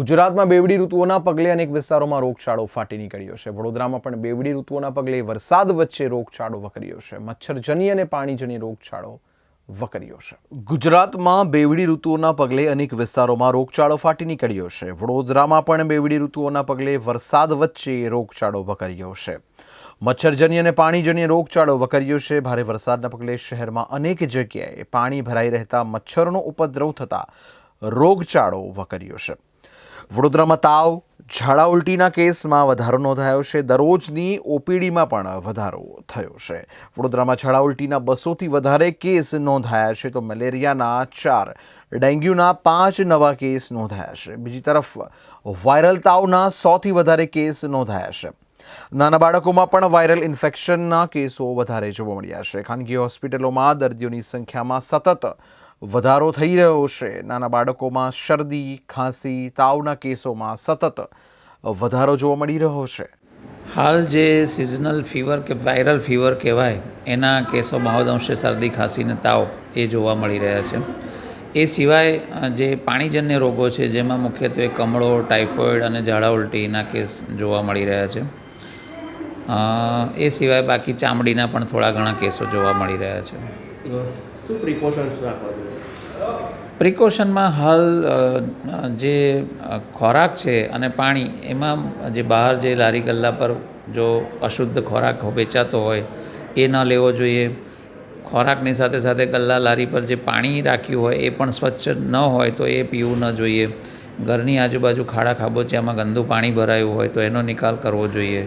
ગુજરાતમાં બેવડી ઋતુઓના પગલે અનેક વિસ્તારોમાં રોગચાળો ફાટી નીકળ્યો છે. વડોદરામાં પણ બેવડી ઋતુઓના પગલે વરસાદ વચ્ચે રોગચાળો વકર્યો છે. મચ્છરજન્ય અને પાણીજન્ય રોગચાળો વકર્યો છે. ગુજરાતમાં બેવડી ઋતુઓના પગલે અનેક વિસ્તારોમાં રોગચાળો ફાટી નીકળ્યો છે. વડોદરામાં પણ બેવડી ઋતુઓના પગલે વરસાદ વચ્ચે રોગચાળો વકર્યો છે. મચ્છરજન્ય અને પાણીજન્ય રોગચાળો વકર્યો છે. ભારે વરસાદના પગલે શહેરમાં અનેક જગ્યાએ પાણી ભરાઈ રહેતા મચ્છરનો ઉપદ્રવ થતા રોગચાળો વકર્યો છે. વડોદરામાં તાવ, ઝાડા ઉલટીના કેસમાં વધારો નોંધાયો છે. દરરોજની ઓપીડીમાં પણ વધારો થયો છે. વડોદરામાં ઝાડા ઉલટીના બસોથી વધારે કેસ નોંધાયા છે તો મેલેરિયાના ચાર, ડેન્ગ્યુના પાંચ નવા કેસ નોંધાયા છે. બીજી તરફ, વાયરલ તાવના સોથી વધારે કેસ નોંધાયા છે. નાના બાળકોમાં પણ વાયરલ ઇન્ફેક્શનના કેસો વધારે જોવા મળ્યા છે. ખાનગી હોસ્પિટલોમાં દર્દીઓની સંખ્યામાં સતત વધારો થઈ રહ્યો છે. નાના બાળકોમાં શરદી, ખાંસી, તાવના કેસોમાં સતત વધારો જોવા મળી રહ્યો છે. હાલ જે સિઝનલ ફીવર કે વાયરલ ફીવર કહેવાય, એના કેસો અંશે શરદી, ખાંસી અને તાવ એ જોવા મળી રહ્યા છે. એ સિવાય જે પાણીજન્ય રોગો છે, જેમાં મુખ્યત્વે કમળો, ટાઇફોઇડ અને ઝાડા ઉલટીના કેસ જોવા મળી રહ્યા છે. એ સિવાય બાકી ચામડીના પણ થોડા ઘણા કેસો જોવા મળી રહ્યા છે. શું પ્રિકોશન્સ રાખવા જોઈએ? પ્રિકોશનમાં હાલ જે ખોરાક છે અને પાણી, એમાં જે બહાર જે લારી ગલ્લા પર જો અશુદ્ધ ખોરાક વેચાતો હોય, એ ન લેવો જોઈએ. ખોરાકની સાથે સાથે ગલ્લા લારી પર જે પાણી રાખ્યું હોય, એ પણ સ્વચ્છ ન હોય તો એ પીવું ન જોઈએ. ઘરની આજુબાજુ ખાડા ખાબોચિયામાં ગંદુ પાણી ભરાયું હોય તો એનો નિકાલ કરવો જોઈએ.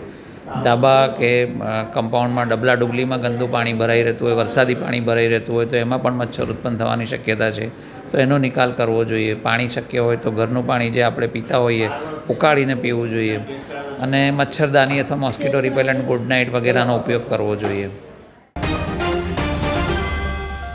ધાબા કે કમ્પાઉન્ડમાં ડબલા ડુબલીમાં ગંદુ પાણી ભરાઈ રહેતું હોય, વરસાદી પાણી ભરાઈ રહેતું હોય, તો એમાં પણ મચ્છર ઉત્પન્ન થવાની શક્યતા છે. તો એનો નિકાલ કરવો જોઈએ. પાણી શક્ય હોય તો ઘરનું પાણી જે આપણે પીતા હોઈએ, ઉકાળીને પીવું જોઈએ. અને મચ્છરદાની અથવા મોસ્કિટો રિપેલન્ટ ગુડ નાઇટ વગેરેનો ઉપયોગ કરવો જોઈએ.